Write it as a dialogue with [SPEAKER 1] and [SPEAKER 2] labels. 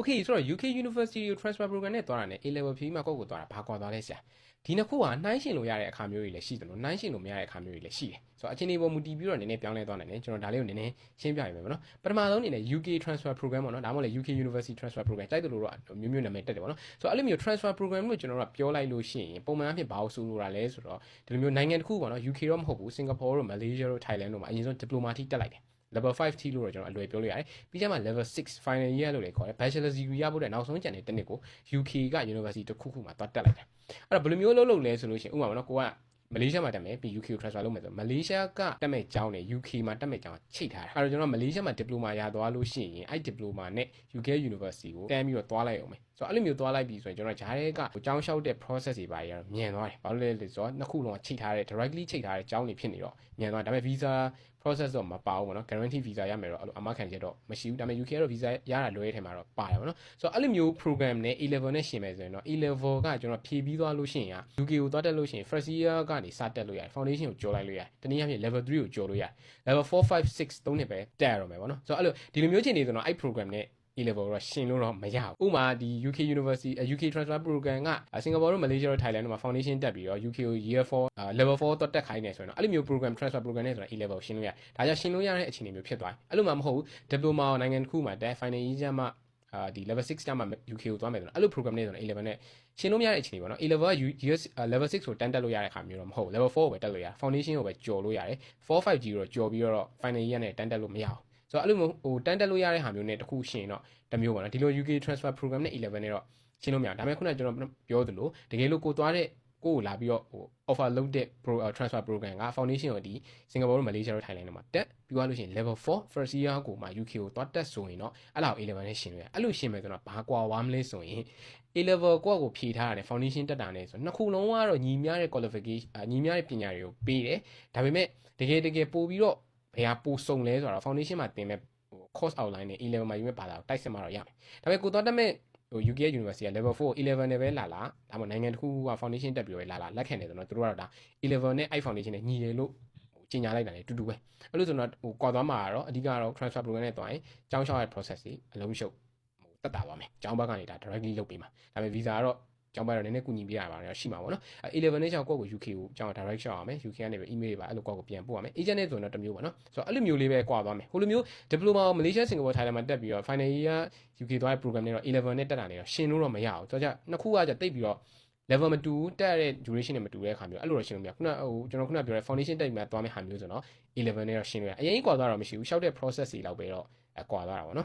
[SPEAKER 1] Okay ဆိုတော့ UK University ကို transfer program နဲ့သွားတာနဲ့ A level ဖြေပြီးမှကိုယ့်ကိုသွားတာဘာကွာသွားလဲဆရာဒီနှစ်ခုကနှိုင်းရှင်လို့ရတဲ့အခါမျိုးတွေလည်းရှိတယ်လို့နှိုင်းရှင်လို့မရတဲ့အခါမျိုးတွေလည်းရှိတယ်ဆိုတော့အချင်းဒီပုံမူတည်ပြီးတော့နည်းနည်းပြောင်းလဲသွားနိုင်တယ်ကျွန်တော်ဒါလေးကိုနည်းနည်းရှင်းပြရမယ်ပေါ့နော်ပထမဆုံးအနေနဲ့ UK transfer program ပေါ့နော်ဒါမှမဟုတ်လည်း UK University transfer program တိုက်တယ်လို့တော့မျိုးမျိုးနာမည်တက်တယ်ပေါ့နော်ဆိုတော့အဲ့လိုမျိုး transfer program လို့ကျွန်တော်တို့ကပြောလိုက်လို့ရှိရင်ပုံမှန်အဖြစ်ဘာလို့ဆိုလိုတာလဲဆိုတော့ဒီလိုမျိုးနိုင်ငံတစ်ခုပေါ့နော် UK တော့မဟုတ်ဘူး Singapore တို့ Malaysia တို့ Thailand တို့မှာအရင်ဆုံး diploma ထိတက်လိုက်တယ် level 5 T လို့တော့ကျွန်တော်အလွယ်ပြောလို့ရတယ်ပြီးကြမှာ level 6 final year လို့လည်းခေါ်တယ် bachelor degree ရဖို့တဲ့နောက်ဆုံးကျန်တဲ့တစ်နှစ်ကို UK က university တစ်ခုခုမှာသွားတက်လိုက်တယ်အဲ့တော့ဘယ်လိုမျိုးလုပ်လုပ်လဲဆိုလို့ရှိရင်ဥပမာပေါ့နော်ကိုကမလေးရှားမှာတက်မယ်ပြီး UK ကို transfer လုပ်မယ်ဆိုမလေးရှားကတက်မဲ့ကျောင်းနဲ့ UK မှာတက်မဲ့ကျောင်းချိတ်ထားတာအဲ့တော့ကျွန်တော်မလေးရှားမှာ diploma ရသွားလို့ရှိရင်အဲ့ diploma နဲ့ UK University ကိုတန်းပြီးတော့သွားလိုက်အောင်မယ်ဆိုတော့အဲ့လိုမျိုးသွားလိုက်ပြီဆိုရင်ကျွန်တော်ဂျားရဲကကျောင်းလျှောက်တဲ့ process တွေပါရတော့မြန်သွားတယ်ဘာလို့လဲလဲဆိုတော့နှစ်ခုလုံးကချိတ်ထားတဲ့ directly ချိတ်ထားတဲ့ကျောင်းတွေဖြစ်နေတော့မြန်သွားတယ်ဒါပေမဲ့ visa process တော့မပါဘူးပေါ့နော် guarantee visa ရမယ်တော့အဲ့လိုအမခံချက်တော့မရှိဘူးဒါပေမဲ့ UK ကတော့ visa ရတာလွယ်တဲ့ထဲမှာတော့ပါတယ်ပေါ့နော်ဆိုတော့အဲ့လိုမျိုး program နဲ့ A level နဲ့ရှင်မယ်ဆိုရင်တော့ A level ကကျွန်တော်ဖြည့်ပြီးသွားလို့ရှိရင် UK ကိုသွားတက်လို့ရှိရင် first year ကနေစတက်လို့ရတယ် foundation ကိုကျော်လိုက်လို့ရတယ်တနည်းအားဖြင့် level 3ကိုကျော်လို့ရတယ် level 4 5 6သုံးနှစ်ပဲတက်ရတော့မယ်ပေါ့နော်ဆိုတော့အဲ့လိုဒီလိုမျိုးချိန်နေဆိုတော့အဲ့ program နဲ့ A level တော့ရှင်လို့တော့မရဘူးဥပမာဒီ UK University UK transfer program ကစင်ကာပူတို့ Malaysia တို့ Thailand တို့မှာ foundation တက်ပြီးတော့ UK ကို year 4 level 4တော့တက်ခိုင်းနေဆိုရင်တော့အဲ့လိုမျိုး program transfer program နဲ့ဆိုတာ A level ရှင်းလို့ရဒါကြောင့်ရှင်းလို့ရတဲ့အခြေအနေမျိုးဖြစ်သွားတယ်အဲ့လိုမှမဟုတ်ဘူး diploma နိုင်ငံတစ်ခုမှာတက် final year ကျမှအာဒီ level 6ကျမှ UK ကိုသွားမယ်ဆိုတော့အဲ့လို program နဲ့ဆိုတော့ A level နဲ့ရှင်းလို့မရတဲ့အခြေအနေပေါ့နော် A level က US level 6ကိုတန်းတက်လို့ရတဲ့အခါမျိုးတော့မဟုတ်ဘူး level 4ကိုပဲတက်လို့ရတယ် foundation ကိုပဲကျော်လို့ရတယ်4 5G ကိုတော့ကျော်ပြီးတော့ final year နဲ့တန်းတက်လို့မရဘူး ဆိုတော့အဲ့လိုမျိုးဟိုတန်းတက်လို့ရတဲ့ဟာမျိုးနဲ့တခုရှင်းတော့တမျိုးပေါ့နော်ဒီလို UK transfer program နဲ့11နဲ့တော့ရှင်းလို့မရဘူးဒါပေမဲ့ခုနကကျွန်တော်ပြောသလိုတကယ်လို့ကိုသွားတဲ့ကိုကိုလာပြီးတော့ဟို offer လုပ်တဲ့ pro transfer program က foundation ကိုဒီစင်ကာပူတို့ Malaysia တို့ Thailand တို့မှာတက်ပြီးသွားလို့ရှိရင် level 4 first year ကိုမှ UK ကိုသွားတက်ဆိုရင်တော့အဲ့လောက် A level နဲ့ရှင်းလို့ရအဲ့လိုရှင်းမယ်ဆိုတော့ဘာကွာဝါမလဲဆိုရင် A level ကိုယ့်ကိုဖြေထားရတယ် foundation တက်တာနဲ့ဆိုနှစ်ခုလုံးကတော့ညီမျှတဲ့ qualification ညီမျှတဲ့ပညာတွေကိုပေးတယ်ဒါပေမဲ့တကယ်တကယ်ပို့ပြီးတော့ ဘယ်ဟာပို့စုံလဲဆိုတော့ foundation မှာတင်မဲ့ course outline နဲ့ A level မှာယူမဲ့ဘာသာကိုတိုက်စစ်မှာတော့ရမယ်ဒါပေမဲ့ကိုသွားတက်မဲ့ဟို UK University က level 4 11နဲ့ပဲလာလာဒါမှမဟုတ်နိုင်ငံတစ်ခုက foundation တက်ပြီးတော့လာလာလက်ခံတယ်ဆိုတော့တို့ကတော့ဒါ11နဲ့ i foundation နဲ့ညီတယ်လို့ကြီးညာလိုက်တာလေတူတူပဲအဲ့လိုဆိုတော့ဟိုကွာသွားမှာကတော့အဓိကတော့ transfer program နဲ့တွားရင်ကျောင်းလျှောက်ရဲ့ process တွေအလုံးရှုပ်ဟိုတက်တာသွားမယ်ကျောင်းဘက်ကနေဒါ directly လုပ်ပေးမှာဒါပေမဲ့ visa ကတော့ ကျောင်းဘက်တော့နည်းနည်းကူညီပြရပါတော့ရှိမှာပေါ့နော်အဲ11နဲ့ကျောင်းကိုယ့်ကို UK ကိုကျောင်း direct ရှောက်ရမယ် UK ကနေပဲ email တွေပါအဲ့လိုကိုယ့်ကိုပြန်ပို့ရမယ် agent နဲ့ဆိုတော့တစ်မျိုးပေါ့နော်ဆိုတော့အဲ့လိုမျိုးလေးပဲကွာသွားမယ်ဟိုလိုမျိုး diploma ကို Malaysia Singapore Thailand မှာတက်ပြီးတော့ final year UK သွားတဲ့ program နဲ့တော့11နဲ့တက်တာနဲ့တော့ရှင်းလို့တော့မရဘူးဆိုတော့ကြနှစ်ခုကကြတိတ်ပြီးတော့ level မတူတက်ရတဲ့ duration နဲ့မတူတဲ့အခါမျိုးအဲ့လိုတော့ရှင်းလို့မရခုနဟိုကျွန်တော်ခုနပြောတဲ့ foundation တက်ပြီးမှသွားမယ့်ဟာမျိုးဆိုတော့11နဲ့တော့ရှင်းလို့ရအရင်ကွာသွားတော့မရှိဘူးရှောက်တဲ့ process တွေလောက်ပဲတော့ကွာသွားတာပေါ့နော်